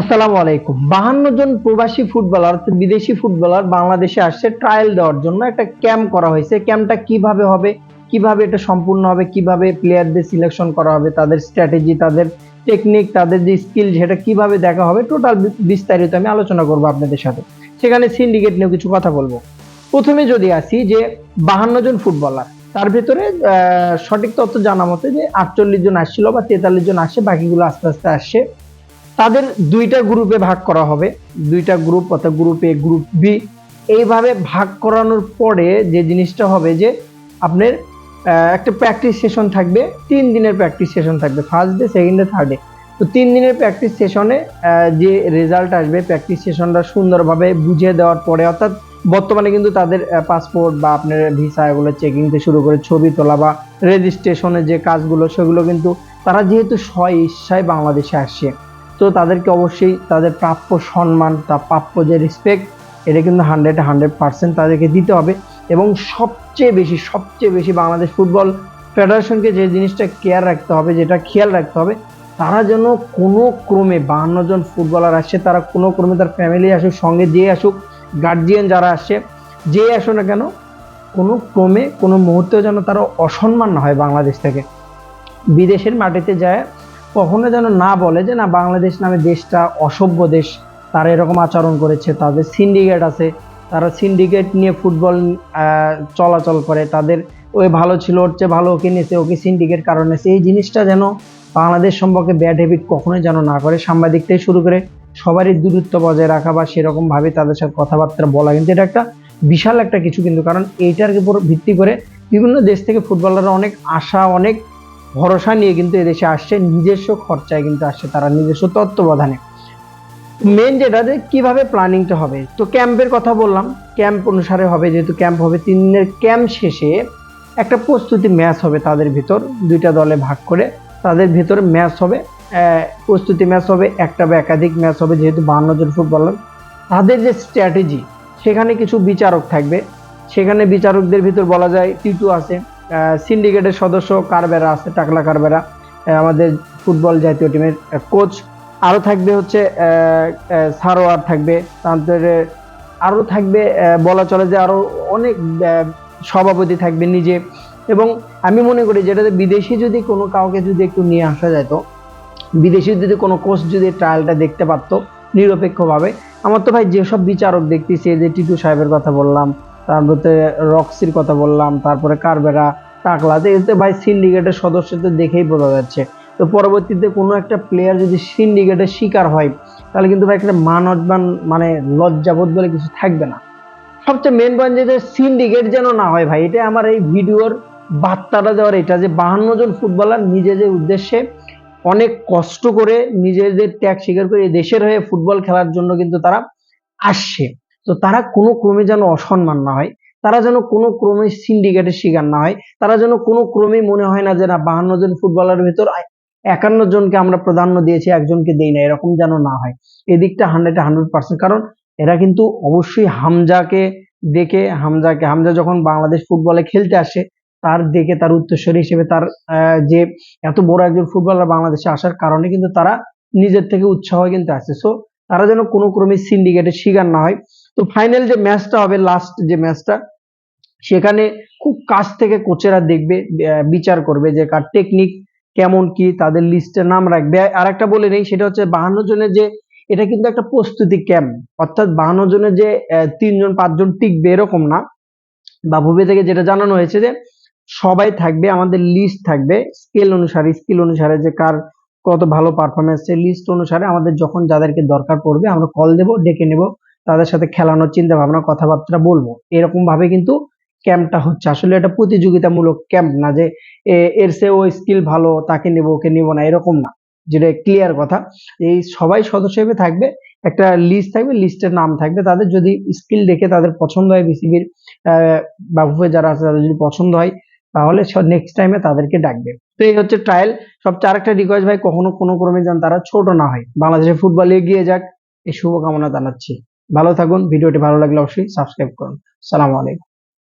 আসসালামু আলাইকুম। বাহান্ন জন প্রবাসী ফুটবলার, অর্থাৎ বিদেশি ফুটবলার বাংলাদেশে আসছে ট্রায়াল দেওয়ার জন্য। একটা ক্যাম্প করা হয়েছে। ক্যাম্পটা কীভাবে হবে, কীভাবে এটা সম্পূর্ণ হবে, কীভাবে প্লেয়ারদের সিলেকশন করা হবে, তাদের স্ট্র্যাটেজি তাদের টেকনিক তাদের যে স্কিল সেটা কীভাবে দেখা হবে টোটাল বিস্তারিত আমি আলোচনা করব আপনাদের সাথে। সেখানে সিন্ডিকেট নিয়ে কিছু কথা বলব। প্রথমে যদি আসি যে বাহান্ন জন ফুটবলার, তার ভিতরে সঠিক তথ্য জানা মতে যে আটচল্লিশ জন আসছিল বা তেতাল্লিশ জন আসছে, বাকিগুলো আস্তে আস্তে আসছে। তাদের দুইটা গ্রুপে ভাগ করা হবে। দুইটা গ্রুপ অর্থাৎ গ্রুপ এ গ্রুপ বি এইভাবে ভাগ করানোর পরে যে জিনিসটা হবে যে আপনার একটা প্র্যাকটিস সেশন থাকবে, তিন দিনের প্র্যাকটিস সেশন থাকবে first day second day third day তো তিন দিনের প্র্যাকটিস সেশনে যে রেজাল্ট আসবে প্র্যাকটিস সেশনটা সুন্দরভাবে বুঝিয়ে দেওয়ার পরে, অর্থাৎ বর্তমানে কিন্তু তাদের পাসপোর্ট বা আপনার ভিসা এগুলো চেকিং থেকে শুরু করে ছবি তোলা বা রেজিস্ট্রেশনের যে কাজগুলো, সেগুলো কিন্তু তারা যেহেতু স্ব ইচ্ছায় বাংলাদেশে আসছে। তো তাদেরকে অবশ্যই তাদের প্রাপ্য সম্মান, তা প্রাপ্য যে রেসপেক্ট এটা কিন্তু হান্ড্রেড হান্ড্রেড পার্সেন্ট তাদেরকে দিতে হবে। এবং সবচেয়ে বেশি সবচেয়ে বেশি বাংলাদেশ ফুটবল ফেডারেশনকে যে জিনিসটা কেয়ার রাখতে হবে, যেটা খেয়াল রাখতে হবে, তারা যেন কোনো ক্রমে বাহান্ন জন ফুটবলার আসছে তারা কোনো ক্রমে তার ফ্যামিলি আসুক, সঙ্গে যে আসুক গার্জিয়ান যারা আসছে যে আসো না কেন, কোনো ক্রমে, কোনো মুহূর্তেও যেন তারা অসম্মান না হয় বাংলাদেশ থেকে। বিদেশের মাটিতে যায় কখনো যেন না বলে যে না, বাংলাদেশ নামে দেশটা অসভ্য দেশ, তারা এরকম আচরণ করেছে, তাদের সিন্ডিকেট আছে, তারা সিন্ডিকেট নিয়ে ফুটবল চলাচল করে, তাদের ওই ভালো ছিল, ওর চেয়ে ভালো ওকে নিয়েছে, ওকে সিন্ডিকেট কারণে এই জিনিসটা যেন বাংলাদেশ সম্পর্কে ব্যাড হ্যাবিট কখনোই যেন না করে সাংবাদিক থেকে শুরু করে, সবারই দূরত্ব বজায় রাখা বা সেরকম ভাবে তাদের সাথে কথাবার্তা বলা। কিন্তু এটা একটা বিশাল একটা কিছু, কিন্তু কারণ এইটার উপর ভিত্তি করে বিভিন্ন দেশ থেকে ফুটবলাররা অনেক আশা, অনেক ভরসা নিয়ে কিন্তু এদেশে আসছে, নিজস্ব খরচায় কিন্তু আসছে তারা নিজস্ব তত্ত্বাবধানে। মেন যেটা যে কীভাবে প্ল্যানিংটা হবে? তো ক্যাম্পের কথা বললাম, ক্যাম্প অনুসারে হবে, যেহেতু ক্যাম্প হবে তিন দিনের ক্যাম্প শেষে একটা প্রস্তুতি ম্যাচ হবে তাদের ভিতর, দুইটা দলে ভাগ করে। তাদের ভিতর ম্যাচ হবে প্রস্তুতি ম্যাচ হবে, একটা বা একাধিক ম্যাচ হবে, যেহেতু বাহান্ন জন ফুটবলার। তাদের যে স্ট্র্যাটেজি সেখানে কিছু বিচারক থাকবে। সেখানে বিচারকদের ভিতর বলা যায়, টিটু আছে সিন্ডিকেটের সদস্য, কারবেরা আছে, টাকলা কারবেরা আমাদের ফুটবল জাতীয় টিমের কোচ আরও থাকবে হচ্ছে সারোয়ার থাকবে, তারপরে আরও থাকবে বলা চলে যে আরও অনেক সভাপতি থাকবে নিজে। এবং আমি মনে করি যেটাতে বিদেশি যদি কোনো কাউকে যদি একটু নিয়ে আসা যেত, বিদেশি যদি কোনো কোচ যদি ট্রায়ালটা দেখতে পারতো নিরপেক্ষভাবে, আমার তো ভাই যেসব বিচারক দেখতেছি যে টিটু সাহেবের কথা বললাম তারপরে রক্সির কথা বললাম, তারপরে কারবেরা টাকলাতে এতে ভাই সিন্ডিকেটের সদস্য তো দেখেই বোঝা যাচ্ছে। তো পরবর্তীতে কোনো একটা প্লেয়ার যদি সিন্ডিকেটের শিকার হয়, তাহলে কিন্তু ভাই একটা মান অভিমান মানে লজ্জাবোধ বলে কিছু থাকবে না। সবচেয়ে মেন পয়েন্ট যে সিন্ডিকেট যেন না হয় ভাই, এটা আমার এই ভিডিওর বার্তাটা দেওয়ার এটা যে বাহান্ন জন ফুটবলার নিজেদের উদ্দেশ্যে অনেক কষ্ট করে নিজেদের ত্যাগ স্বীকার করে দেশের হয়ে ফুটবল খেলার জন্য কিন্তু তারা আসছে। তো তারা কোনো ক্রমে যেন অসম্মান না হয়, তারা যেন কোনো ক্রমে সিন্ডিকেটের শিকার না হয়, তারা যেন কোনো ক্রমেই মনে হয় না যে না, বাহান্ন জন ফুটবলারের ভিতর একান্ন জনকে আমরা প্রাধান্য দিয়েছি, একজনকে দেই না, এরকম যেন না হয়। এদিকটা হান্ড্রেড হান্ড্রেড পার্সেন্ট কারণ এরা কিন্তু অবশ্যই হামজাকে দেখে, হামজাকে, হামজা যখন বাংলাদেশ ফুটবলে খেলতে আসে, তার দেখে, তার উত্তরস্বরী হিসেবে তার যে এত বড় একজন ফুটবলার বাংলাদেশে আসার কারণে কিন্তু তারা নিজের থেকে উৎসাহ কিন্তু আসে সো তারা যেন কোনো ক্রমে সিন্ডিকেটের শিকার না হয় তো ফাইনাল যে ম্যাচটা হবে লাস্ট যে ম্যাচটা সেখানে খুব কাছ থেকে কোচেরা দেখবে বিচার করবে যে কার টেকনিক কেমন কি, তাদের লিস্টে নাম রাখবে। আর একটা বলে নেই, সেটা হচ্ছে বাহান্ন জনের যে, এটা কিন্তু একটা প্রস্তুতি ক্যাম্প অর্থাৎ বাহান্ন জনের যে তিনজন পাঁচজন টিকবে এরকম না। বা ভূমি থেকে যেটা জানানো হয়েছে যে, সবাই থাকবে, আমাদের লিস্ট থাকবে স্কেল অনুসারে স্কিল অনুসারে যে কার কত ভালো পারফরমেন্স লিস্ট অনুসারে আমাদের যখন যাদেরকে দরকার পড়বে, আমরা কল দেব, ডেকে নেব। তাদের সাথে খেলানোর চিন্তা ভাবনা কথাবার্তা বলব। এরকম ভাবে কিন্তু ক্যাম্পটা হচ্ছে। আসলে এটা প্রতিযোগিতামূলক ক্যাম্প না যে এর সে ও স্কিল ভালো, তাকে নেব, ওকে নেব না, এরকম না। যেটা ক্লিয়ার কথা, এই সবাই সদস্য হিসেবে থাকবে, একটা লিস্ট থাকবে লিস্টের নাম থাকবে। তাদের যদি স্কিল দেখে তাদের পছন্দ হয় বিসিবির বা ভুয়ে যারা আছে তাদের যদি পছন্দ হয়, তাহলে নেক্সট টাইমে তাদেরকে ডাকবে। তো এই হচ্ছে ট্রায়াল সবচেয়ে আরেকটা রিকোয়েস্ট ভাই, কখনো কোনো ক্রমে যান তারা ছোট না হয়। বাংলাদেশের ফুটবল এগিয়ে যাক। এই শুভকামনা জানাচ্ছি। ভালো থাকুন ভিডিওটি ভালো লাগলে অবশ্যই সাবস্ক্রাইব করুন। সালামু আলাইকুম।